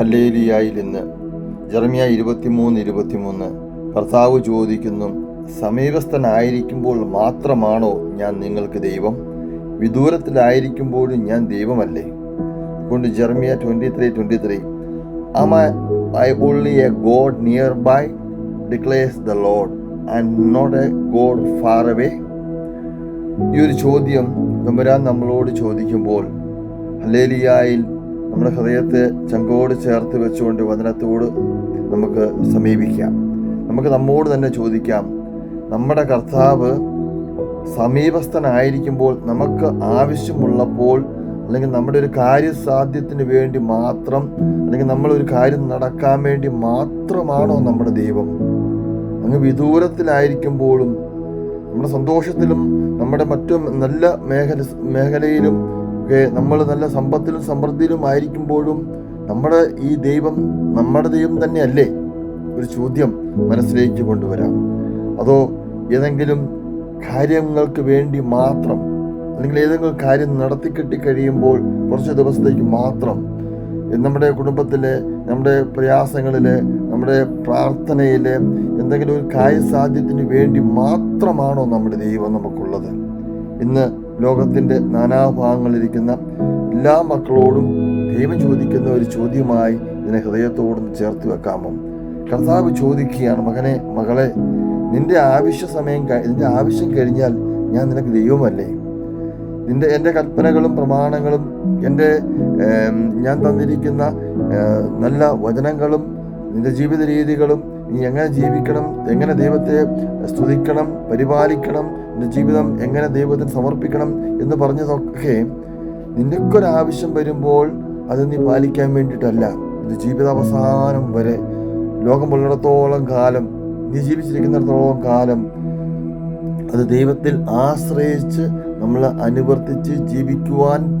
ഹല്ലേലിയായിൽ നിന്ന് ജർമിയ ഇരുപത്തിമൂന്ന് ഇരുപത്തിമൂന്ന് കർത്താവ് ചോദിക്കുന്നു സമീപസ്ഥനായിരിക്കുമ്പോൾ മാത്രമാണോ ഞാൻ നിങ്ങൾക്ക് ദൈവം? വിദൂരത്തിലായിരിക്കുമ്പോഴും ഞാൻ ദൈവമല്ലേ? അതുകൊണ്ട് Jeremiah twenty three twenty three am I only a God nearby declares the Lord and not a God far away ഈ ഒരു ചോദ്യം തമ്പുരാൻ നമ്മളോട് ചോദിക്കുമ്പോൾ ഹലേലിയായിൽ നമ്മുടെ ഹൃദയത്തെ ചങ്കോട് ചേർത്ത് വെച്ചുകൊണ്ട് വചനത്തോട് നമുക്ക് സമീപിക്കാം. നമുക്ക് നമ്മോട് തന്നെ ചോദിക്കാം നമ്മുടെ കർത്താവ് സമീപസ്ഥനായിരിക്കുമ്പോൾ നമുക്ക് ആവശ്യമുള്ളപ്പോൾ അല്ലെങ്കിൽ നമ്മുടെ ഒരു കാര്യസാധ്യത്തിന് വേണ്ടി മാത്രം അല്ലെങ്കിൽ നമ്മളൊരു കാര്യം നടക്കാൻ വേണ്ടി മാത്രമാണോ നമ്മുടെ ദൈവം? അങ്ങ് വിദൂരത്തിലായിരിക്കുമ്പോഴും നമ്മുടെ സന്തോഷത്തിലും നമ്മുടെ മറ്റു നല്ല മേഖല മേഖലയിലും ഒക്കെ നമ്മൾ നല്ല സമ്പത്തിലും സമൃദ്ധിയിലും ആയിരിക്കുമ്പോഴും നമ്മുടെ ഈ ദൈവം നമ്മുടെ ദൈവം തന്നെയല്ലേ ഒരു ചോദ്യം മനസ്സിലേക്ക് കൊണ്ടുവരാം. അതോ ഏതെങ്കിലും കാര്യങ്ങൾക്ക് വേണ്ടി മാത്രം അല്ലെങ്കിൽ ഏതെങ്കിലും കാര്യം നടത്തിക്കെട്ടി കഴിയുമ്പോൾ കുറച്ച് ദിവസത്തേക്ക് മാത്രം നമ്മുടെ കുടുംബത്തിലെ നമ്മുടെ പ്രയാസങ്ങളിൽ നമ്മുടെ പ്രാർത്ഥനയിൽ എന്തെങ്കിലും ഒരു കാര്യസാധ്യത്തിന് വേണ്ടി മാത്രമാണോ നമ്മുടെ ദൈവം നമുക്കുള്ളത്? ഇന്ന് ലോകത്തിന്റെ നാനാഭാഗങ്ങളിലിരിക്കുന്ന എല്ലാ മക്കളോടും ദൈവം ചോദിക്കുന്ന ഒരു ചോദ്യമായി ഇതിനെ ഹൃദയത്തോടും ചേർത്ത് വെക്കാമോ? കർത്താവ് ചോദിക്കുകയാണ് മകനെ മകളെ നിന്റെ ആവശ്യ സമയം നിന്റെ ആവശ്യം കഴിഞ്ഞാൽ ഞാൻ നിനക്ക് ദൈവമല്ലേ? നിന്റെ എന്റെ കൽപ്പനകളും പ്രമാണങ്ങളും എന്റെ ഞാൻ തന്നിരിക്കുന്ന നല്ല വചനങ്ങളും നിന്റെ ജീവിത രീതികളും നീ എങ്ങനെ ജീവിക്കണം എങ്ങനെ ദൈവത്തെ സ്തുതിക്കണം പരിപാലിക്കണം ജീവിതം എങ്ങനെ ദൈവത്തിന് സമർപ്പിക്കണം എന്ന് പറഞ്ഞതൊക്കെ നിനക്കൊരാവശ്യം വരുമ്പോൾ അത് നീ പാലിക്കാൻ വേണ്ടിയിട്ടല്ല. ഇത് ജീവിതാവസാനം വരെ. ലോകം ഉള്ളിടത്തോളം കാലം നീ ജീവിച്ചിരിക്കുന്നിടത്തോളം കാലം അത് ദൈവത്തിൽ ആശ്രയിച്ച് നമ്മൾ അനുവർത്തിച്ച് ജീവിക്കുവാൻ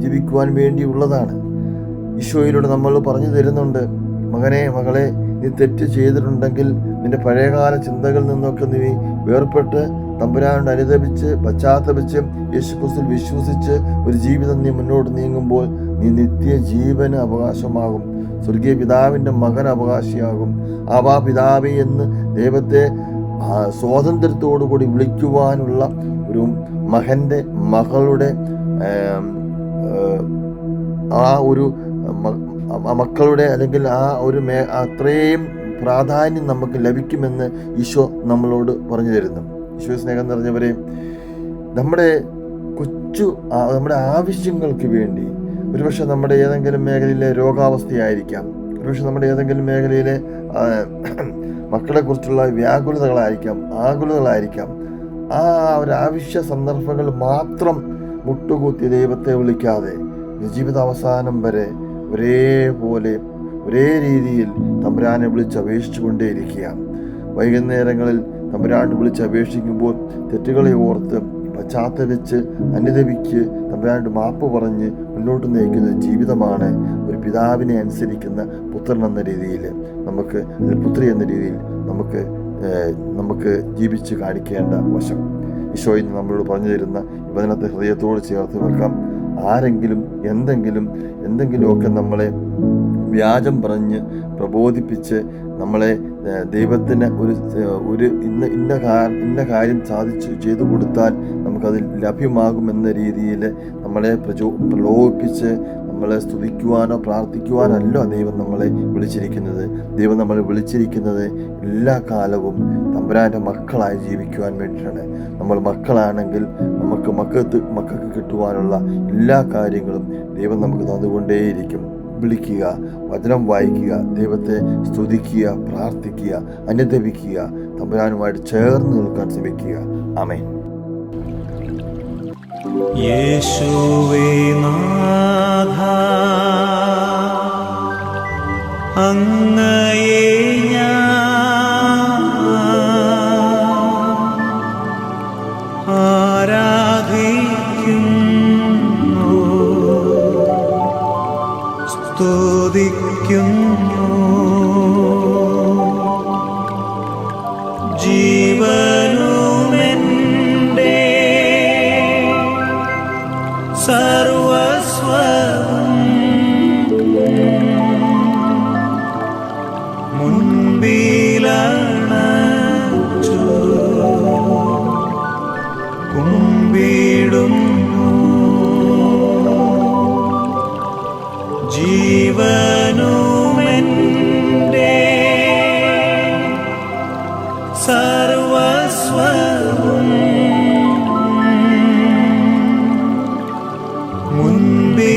ജീവിക്കുവാൻ വേണ്ടിയുള്ളതാണ്. ഈശോയിലൂടെ നമ്മൾ പറഞ്ഞു തരുന്നുണ്ട് മകനെ മകളെ നീ തെറ്റ് ചെയ്തിട്ടുണ്ടെങ്കിൽ നിന്റെ പഴയകാല ചിന്തകളിൽ നിന്നൊക്കെ നീ വേർപെട്ട് തമ്പുരാനോട് അനുദപിച്ച് പശ്ചാത്തപിച്ച് യേശുക്രിസ്തുവിൽ വിശ്വസിച്ച് ഒരു ജീവിതം നീ മുന്നോട്ട് നീങ്ങുമ്പോൾ നീ നിത്യ ജീവന് അവകാശമാകും. സ്വർഗീയ പിതാവിന്റെ മകൻ അവകാശിയാകും. ആവാ പിതാവി എന്ന് ദൈവത്തെ സ്വാതന്ത്ര്യത്തോടുകൂടി കൂടി വിളിക്കുവാനുള്ള ഒരു മകന്റെ മകളുടെ ആ ഒരു മക്കളുടെ അല്ലെങ്കിൽ ആ ഒരു മേ അത്രയും പ്രാധാന്യം നമുക്ക് ലഭിക്കുമെന്ന് ഈശോ നമ്മളോട് പറഞ്ഞു തരുന്നു. ഈശോ സ്നേഹം നിറഞ്ഞവരെ നമ്മുടെ കൊച്ചു നമ്മുടെ ആവശ്യങ്ങൾക്ക് വേണ്ടി ഒരുപക്ഷെ നമ്മുടെ ഏതെങ്കിലും മേഖലയിലെ രോഗാവസ്ഥയായിരിക്കാം. ഒരുപക്ഷെ നമ്മുടെ ഏതെങ്കിലും മേഖലയിലെ മക്കളെ മക്കളെക്കുറിച്ചുള്ള വ്യാകുലതകളായിരിക്കാം ആകുലതകളായിരിക്കാം. ആ ഒരു ആവശ്യ സന്ദർഭങ്ങൾ മാത്രം മുട്ടുകൂത്തി ദൈവത്തെ വിളിക്കാതെ ജീവിത അവസാനം വരെ ഒരേപോലെ ഒരേ രീതിയിൽ തമ്പുരാനെ വിളിച്ച് അപേക്ഷിച്ചു കൊണ്ടേയിരിക്കുക വൈകുന്നേരങ്ങളിൽ തമ്പുരാൻ വിളിച്ച് അപേക്ഷിക്കുമ്പോൾ തെറ്റുകളെ ഓർത്ത് പശ്ചാത്തലിച്ച് അന്യതവിക്ക് തമ്പുരാണ്ട് മാപ്പ് പറഞ്ഞ് മുന്നോട്ട് നയിക്കുന്ന ജീവിതമാണ് ഒരു പിതാവിനെ അനുസരിക്കുന്ന പുത്രൻ എന്ന രീതിയിൽ നമുക്ക് പുത്രി എന്ന രീതിയിൽ നമുക്ക് നമുക്ക് ജീവിച്ച് കാണിക്കേണ്ട വശം. ഈശോ ഇന്ന് നമ്മളോട് പറഞ്ഞു തരുന്ന ഇവനത്തെ ഹൃദയത്തോട് ചേർത്ത് വെക്കാം. ആരെങ്കിലും എന്തെങ്കിലും എന്തെങ്കിലുമൊക്കെ നമ്മളെ വ്യാജം പറഞ്ഞ് പ്രബോധിപ്പിച്ച് നമ്മളെ ദൈവത്തിന് ഒരു ഒരു ഇന്ന ഇന്ന കാര്യം ഇന്ന കാര്യം സാധിച്ചു ചെയ്തു കൊടുത്താൽ നമുക്കത് ലഭ്യമാകുമെന്ന രീതിയിൽ നമ്മളെ പ്രചോ പ്രലോഭിപ്പിച്ച് നമ്മളെ സ്തുതിക്കുവാനോ പ്രാർത്ഥിക്കുവാനല്ലോ ദൈവം നമ്മളെ വിളിച്ചിരിക്കുന്നത്. ദൈവം നമ്മളെ വിളിച്ചിരിക്കുന്നത് എല്ലാ കാലവും തമ്പുരാന്റെ മക്കളായി ജീവിക്കുവാൻ വേണ്ടിയിട്ടാണ്. നമ്മൾ മക്കളാണെങ്കിൽ നമുക്ക് മക്കൾക്ക് മക്കൾക്ക് കിട്ടുവാനുള്ള എല്ലാ കാര്യങ്ങളും ദൈവം നമുക്ക് തന്നുകൊണ്ടേയിരിക്കും. വിളിക്കുക വചനം വായിക്കുക ദൈവത്തെ സ്തുതിക്കുക പ്രാർത്ഥിക്കുക അനുദപിക്കുക തമ്പുരാനുമായിട്ട് ചേർന്ന് നിൽക്കാൻ ശ്രമിക്കുക. ആമേൻ. യേശുവേ അങ്ങയെ ഞാൻ സ്തുതിക്കുന്നു முன்பே